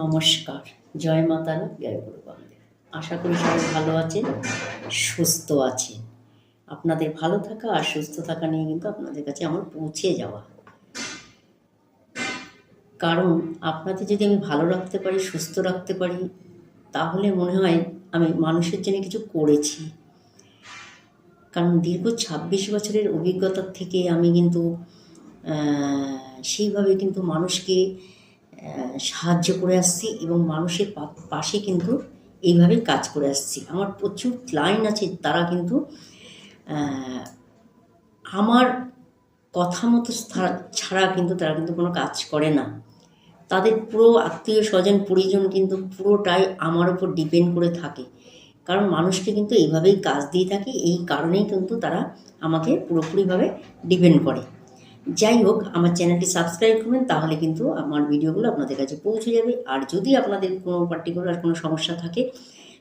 নমস্কার। জয় মাতারা জয় গুরু আশা করি সবাই ভালো আছেন, সুস্থ আছেন। আপনাদের ভালো থাকা আর সুস্থ থাকা নিয়ে কিন্তু আপনাদের কাছে আমার পৌঁছে যাওয়া। কারণ আপনাদের যদি আমি ভালো রাখতে পারি, সুস্থ রাখতে পারি, তাহলে মনে হয় আমি মানুষের জন্য কিছু করেছি। কারণ দীর্ঘ ছাব্বিশ বছরের অভিজ্ঞতার থেকে আমি কিন্তু সেইভাবে কিন্তু মানুষকে সাহায্য করে আসছি এবং মানুষের পাশে কিন্তু এইভাবে কাজ করে আসছি। আমার প্রচুর ক্লায়েন্ট আছে, তারা কিন্তু আমার কথা মতো ছাড়া কিন্তু তারা কিন্তু কোনো কাজ করে না। তাদের পুরো আত্মীয় স্বজন, পরিজন কিন্তু পুরোটাই আমার উপর ডিপেন্ড করে থাকে। কারণ মানুষকে কিন্তু এইভাবেই কাজ দিয়ে থাকে, এই কারণেই কিন্তু তারা আমাকে পুরোপুরিভাবে ডিপেন্ড করে। যাই হোক আমার চ্যানেলটি সাবস্ক্রাইব করবেন, তাহলে কিন্তু আমার ভিডিওগুলো আপনাদের কাছে পৌঁছে যাবে। আর যদি আপনাদের কোনো পার্টিকুলার কোনো সমস্যা থাকে,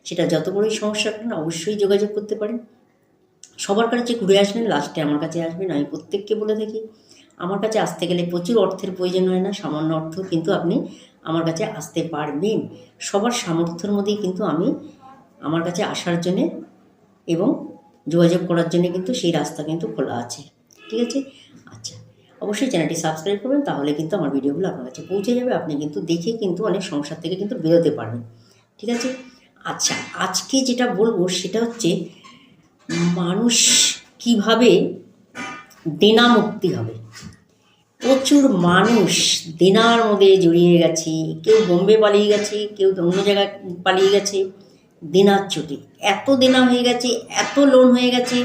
সেটা যত বড়ই সমস্যা হোক না অবশ্যই যোগাযোগ করতে পারেন। সবার কাছে ঘুরে আসবেন লাস্টে আমার কাছে আসবেন, আমি প্রত্যেককে বলে থাকি, আমার কাছে আসতে গেলে প্রচুর অর্থের প্রয়োজন হয় না, সামান্য অর্থ কিন্তু আপনি আমার কাছে আসতে পারবেন। সবার সামর্থ্যের মধ্যেই কিন্তু আমি আমার কাছে আসার জন্যে এবং যোগাযোগ করার জন্য কিন্তু সেই রাস্তা কিন্তু খোলা আছে। ঠিক আছে? অবশ্যই চ্যানেলটি সাবস্ক্রাইব করবেন, তাহলে কিন্তু আমার ভিডিওগুলো আপনার কাছে পৌঁছে যাবে। আপনি কিন্তু দেখে কিন্তু অনেক সংসার থেকে কিন্তু বেরোতে পারবেন। ঠিক আছে? আচ্ছা আজকে যেটা বলব সেটা হচ্ছে মানুষ কীভাবে দেনা মুক্তি হবে। প্রচুর মানুষ দেনার মধ্যে জড়িয়ে গেছে, কেউ বোম্বে পালিয়ে গেছে, কেউ অন্য জায়গায় পালিয়ে গেছে, দেনার চোটে। এত দেনা হয়ে গেছে, এত লোন হয়ে গেছে,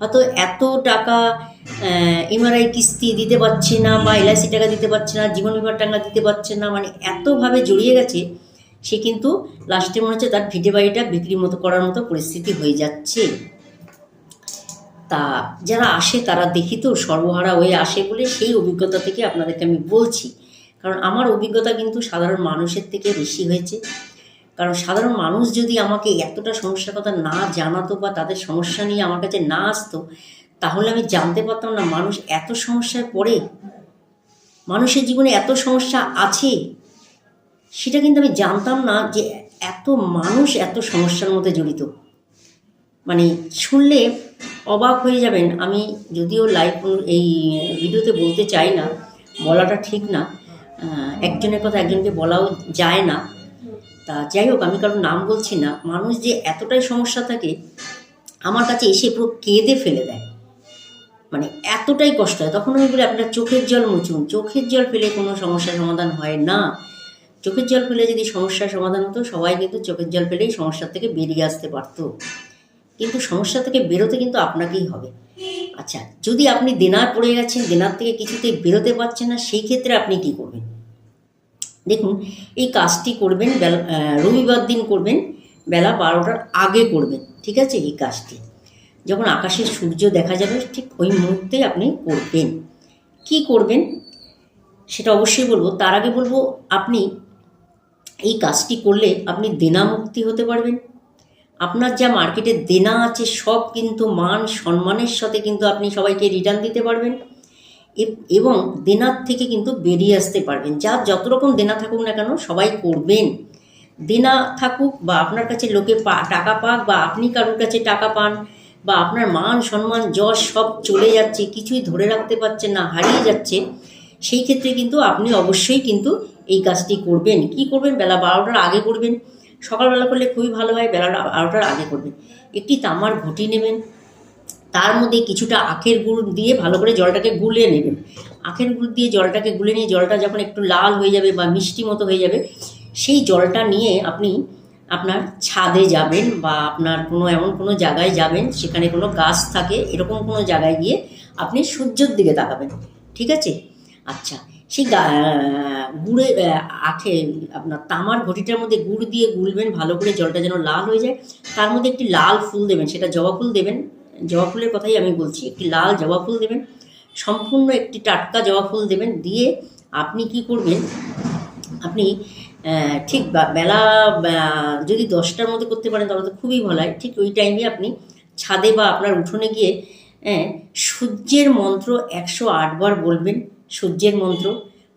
হয়তো এত টাকা এমআরআই কিস্তি দিতে পারছে না বা এলআইসি টাকা দিতে পারছে না, জীবন বিমার টাকা দিতে পারছে না মানে এতভাবে জড়িয়ে গেছে, সে কিন্তু লাস্টে মনে হচ্ছে তার ভিটে বাড়িটা বিক্রির মতো করার মতো পরিস্থিতি হয়ে যাচ্ছে। তা যারা আসে তারা দেখি তো সর্বহারা হয়ে আসে বলে সেই অভিজ্ঞতা থেকে আপনাদেরকে আমি বলছি। কারণ আমার অভিজ্ঞতা কিন্তু সাধারণ মানুষের থেকে বেশি হয়েছে। কারণ সাধারণ মানুষ যদি আমাকে এতটা সমস্যার কথা না জানাতো বা তাদের সমস্যা নিয়ে আমার কাছে না আসতো তাহলে আমি জানতে পারতাম না মানুষ এত সমস্যায় পড়ে। মানুষের জীবনে এত সমস্যা আছে। সেটা কিন্তু আমি জানতাম না যে এত মানুষ এত সমস্যার মধ্যে জড়িত। মানে শুনলে অবাক হয়ে যাবেন। আমি যদিও লাইভ এই ভিডিওতে বলতে চাই না, বলাটা ঠিক না। একজনের কথা একজনকে বলাও যায় না। তা যাই হোক, আমি কারোর নাম বলছি না। মানুষ যে এতটাই সমস্যা থাকে, আমার কাছে এসে পুরো কেঁদে ফেলে দেয়। মানে এতটাই কষ্ট হয়। তখন আমি বলি, আপনার চোখের জল মুছুন। চোখের জল ফেলে কোনো সমস্যার সমাধান হয় না। চোখের জল ফেলে যদি সমস্যার সমাধান হতো, সবাই কিন্তু চোখের জল ফেলেই সমস্যার থেকে বেরিয়ে আসতে পারতো। কিন্তু সমস্যা থেকে বেরোতে কিন্তু আপনাকেই হবে। আচ্ছা যদি আপনি দেনার পড়ে গেছেন, দেনার থেকে কিছুতেই বেরোতে পারছেন না, সেই ক্ষেত্রে আপনি কি করবেন? দেখুন, এই কাজটি করবেন, বেলা রবিবার দিন করবেন, বেলা বারোটার আগে করবেন। ঠিক আছে? এই কাজটি। যখন আকাশে সূর্য দেখা যাবে, ঠিক ওই মুহূর্তেই আপনি করবেন। কি করবেন? সেটা অবশ্যই বলব। তার আগে বলব, আপনি এই কাজটি করলে আপনি দেনা মুক্তি হতে পারবেন। আপনার যা মার্কেটে দেনা আছে, সব কিন্তু মান সম্মানের সাথে কিন্তু আপনি সবাইকে রিটার্ন দিতে পারবেন। এবং দেনার থেকে কিন্তু বেরিয়ে আসতে পারবেন। যার যত রকম দেনা থাকুক না কেন, সবাই করবেন। দেনা থাকুক বা আপনার কাছে লোকে পা, টাকা পাক বা আপনি কারোর কাছে টাকা পান বা আপনার মান, সম্মান, যশ সব চলে যাচ্ছে, কিছুই ধরে রাখতে পারছে না, হারিয়ে যাচ্ছে, সেই ক্ষেত্রে কিন্তু আপনি অবশ্যই কিন্তু এই কাজটি করবেন। কি করবেন? বেলা বারোটার আগে করবেন। সকালবেলা করলে খুবই ভালো হয়, বেলা বারোটার আগে করবেন। একটি তামার ঘটি নেবেন, তার মধ্যে কিছুটা আখের গুড় দিয়ে ভালো করে জলটাকে গুলে নেবেন। আখের গুড় দিয়ে জলটাকে গুলে নিয়ে, জলটা যখন একটু লাল হয়ে যাবে বা মিষ্টি মতো হয়ে যাবে, সেই জলটা নিয়ে আপনি আপনার ছাদে যাবেন বা আপনার কোনো এমন কোনো জায়গায় যাবেন সেখানে কোনো গাছ থাকে, এরকম কোনো জায়গায় গিয়ে আপনি সূর্যের দিকে তাকাবেন, ঠিক আছে? আচ্ছা সেই গুড়ে আখে আপনার তামার ঘটিটার মধ্যে গুড় দিয়ে গুলবেন, ভালো করে জলটা যেন লাল হয়ে যায়। তার মধ্যে একটি লাল ফুল দেবেন, সেটা জবা ফুল দেবেন। জবা ফুলের কথাই আমি বলছি, একটি লাল জবা ফুল দেবেন। সম্পূর্ণ একটি টাটকা জবা ফুল দেবেন, দিয়ে আপনি কি করবেন, আপনি ঠিক বেলা যদি দশটার মধ্যে করতে পারেন তাহলে তো খুবই ভালো হয়। ঠিক ওই টাইমে আপনি ছাদে বা আপনার উঠোনে গিয়ে হ্যাঁ, সূর্যের মন্ত্র একশো আটবার বলবেন। সূর্যের মন্ত্র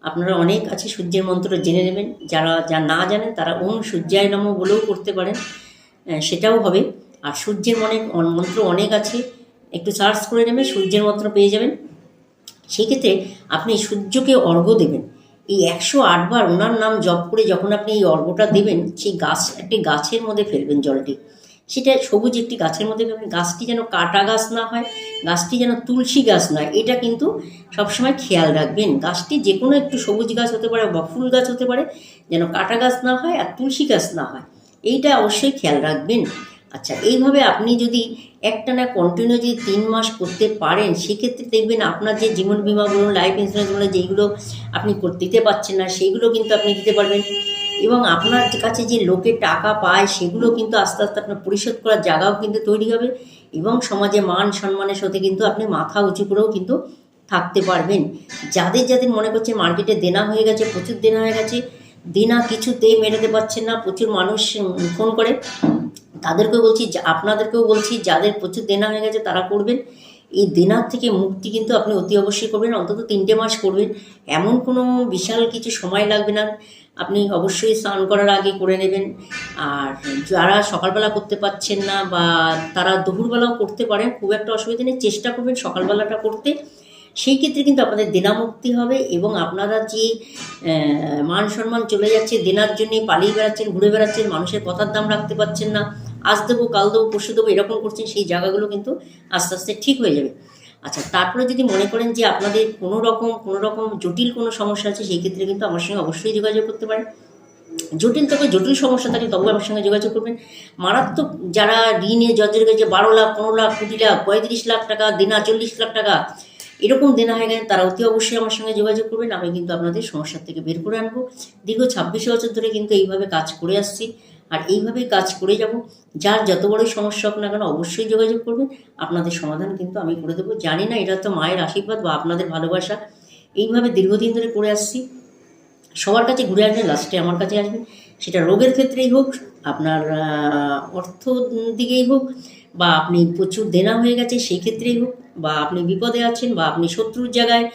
আপনারা অনেক আছে সূর্যের মন্ত্র জেনে নেবেন। যারা যা না জানেন তারা ওম সূর্যায় নম বলেও করতে পারেন। সেটাও হবে। আর সূর্যের মনে মন্ত্র অনেক আছে। একটু সার্চ করে নেবেন সূর্যের মন্ত্র পেয়ে যাবেন। সেক্ষেত্রে আপনি সূর্যকে অর্ঘ্য দেবেন। এই একশো আটবার ওনার নাম জপ করে যখন আপনি এই অর্ঘ্যটা দেবেন, সেই গাছ, একটি গাছের মধ্যে ফেলবেন জলটি। সেটা সবুজ একটি গাছের মধ্যে ফেলবেন। গাছটি যেন কাটা গাছ না হয়, গাছটি যেন তুলসী গাছ নয় এটা কিন্তু সবসময় খেয়াল রাখবেন। গাছটি যে কোনো একটু সবুজ গাছ হতে পারে বা ফুল গাছ হতে পারে, যেন কাটা গাছ না হয় আর তুলসী গাছ না হয়। এইটা অবশ্যই খেয়াল রাখবেন। আচ্ছা এইভাবে আপনি যদি একটানা কন্টিনিউ যদি তিন মাস করতে পারেন, সেক্ষেত্রে দেখবেন আপনার যে জীবন বিমা বলুন লাইফ ইন্স্যুরেন্স বলুন যেগুলো আপনি দিতে পারছেন না, সেইগুলো কিন্তু আপনি দিতে পারবেন। এবং আপনার কাছে যে লোকে টাকা পায়, সেগুলো কিন্তু আস্তে আস্তে আপনার পরিশোধ করার জায়গাও কিন্তু তৈরি হবে এবং সমাজে মান সম্মানের সাথে কিন্তু আপনি মাথা উঁচু করেও কিন্তু থাকতে পারবেন। যাদের যাদের মনে করছে মার্কেটে দেনা হয়ে গেছে, প্রচুর দেনা হয়ে গেছে দেনা কিছুতেই মেটাতে পারছেন না, প্রচুর মানুষ ফোন করে। তাদেরকেও বলছি আপনাদেরকেও বলছি, যাদের প্রচুর দেনা হয়ে গেছে তারা করবেন। এই দেনার থেকে মুক্তি কিন্তু আপনি অতি অবশ্যই করবেন, অন্তত তিনটে মাস করবেন। এমন কোনো বিশাল কিছু সময় লাগবে না। আপনি অবশ্যই স্নান করার আগে করে নেবেন। আর যারা সকালবেলা করতে পারছেন না বা তারা দুপুরবেলাও করতে পারেন, খুব একটা অসুবিধা নেই। চেষ্টা করবেন সকালবেলাটা করতে। সেই ক্ষেত্রে কিন্তু আপনাদের দেনামুক্তি হবে এবং আপনারা যে মান সম্মান চলে যাচ্ছে, দেনার জন্য পালিয়ে বেড়াচ্ছেন, ঘুরে বেড়াচ্ছেন, মানুষের কথার দাম রাখতে পারছেন না, আজ দেবো, কাল দেবো, পরশু দেবো, এরকম করছেন, সেই জায়গাগুলো কিন্তু আস্তে আস্তে ঠিক হয়ে যাবে। আচ্ছা তারপরে যদি মনে করেন যে আপনাদের কোনো রকম কোনো রকম জটিল কোনো সমস্যা আছে, সেই ক্ষেত্রে কিন্তু আমার সঙ্গে অবশ্যই যোগাযোগ করতে পারেন। জটিল তবে জটিল সমস্যা থাকলে তবে আমার সঙ্গে যোগাযোগ করবেন। মারাত্মক যারা ঋণে জর্জের গেছে বারো লাখ, পনেরো লাখ, কুড়ি লাখ, পঁয়ত্রিশ লাখ টাকা, দেনা চল্লিশ লাখ টাকা এরকম দেনা হয়ে গেলে তারা অতি অবশ্যই আমার সঙ্গে যোগাযোগ করবেন, আমি কিন্তু আপনাদের সমস্যার থেকে বের করে আনব। দীর্ঘ ছাব্বিশ বছর ধরে কিন্তু এইভাবে কাজ করে আসছি, আর এইভাবেই কাজ করে যাব। যার যত বড়ই সমস্যা হোক না কেন, অবশ্যই যোগাযোগ করবেন। আপনাদের সমাধান কিন্তু আমি করে দেবো। জানি না এটা তো মায়ের আশীর্বাদ বা আপনাদের ভালোবাসা। এইভাবে দীর্ঘদিন ধরে করে আসছি। সবার কাছে ঘুরে আসবেন লাস্টে আমার কাছে আসবেন। সেটা রোগের ক্ষেত্রেই হোক, আপনার অর্থ দিকেই হোক বা আপনি প্রচুর দেনা হয়ে গেছে সেই ক্ষেত্রেই হোক বা আপনি বিপদে আছেন বা আপনি শত্রুর জায়গায়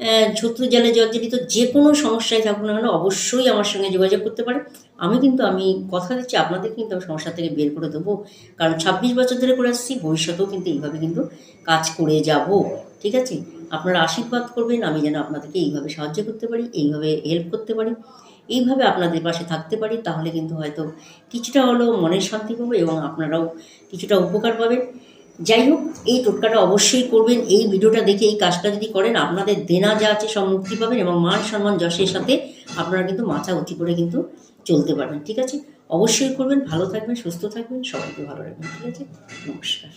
আহ, শত্রুর জালে জর্জরিত যে কোনো সমস্যায় থাকুন না কেন অবশ্যই আমার সঙ্গে যোগাযোগ করতে পারে আমি কিন্তু আমি কথা দিচ্ছি আপনাদের কিন্তু আমি সমস্যা থেকে বের করে দেবো। কারণ ছাব্বিশ বছর ধরে করে আসছি ভবিষ্যতেও কিন্তু এইভাবে কিন্তু কাজ করে যাব ঠিক আছে? আপনারা আশীর্বাদ করবেন আমি যেন আপনাদেরকে এইভাবে সাহায্য করতে পারি এইভাবে হেল্প করতে পারি। এইভাবে আপনাদের পাশে থাকতে পারি, তাহলে কিন্তু হয়তো কিছুটা হলেও মনের শান্তি পাবো এবং আপনারাও কিছুটা উপকার পাবেন। যাই হোক, এই টোটকাটা অবশ্যই করবেন। এই ভিডিওটা দেখে এই কাজটা যদি করেন, আপনাদের দেনা যা আছে সব মুক্তি পাবেন এবং মান সম্মান যশের সাথে আপনারা কিন্তু মাথা উঁচু করে কিন্তু চলতে পারবেন, ঠিক আছে? অবশ্যই করবেন, ভালো থাকবেন, সুস্থ থাকবেন, সবাইকে ভালো রাখবেন, ঠিক আছে? নমস্কার।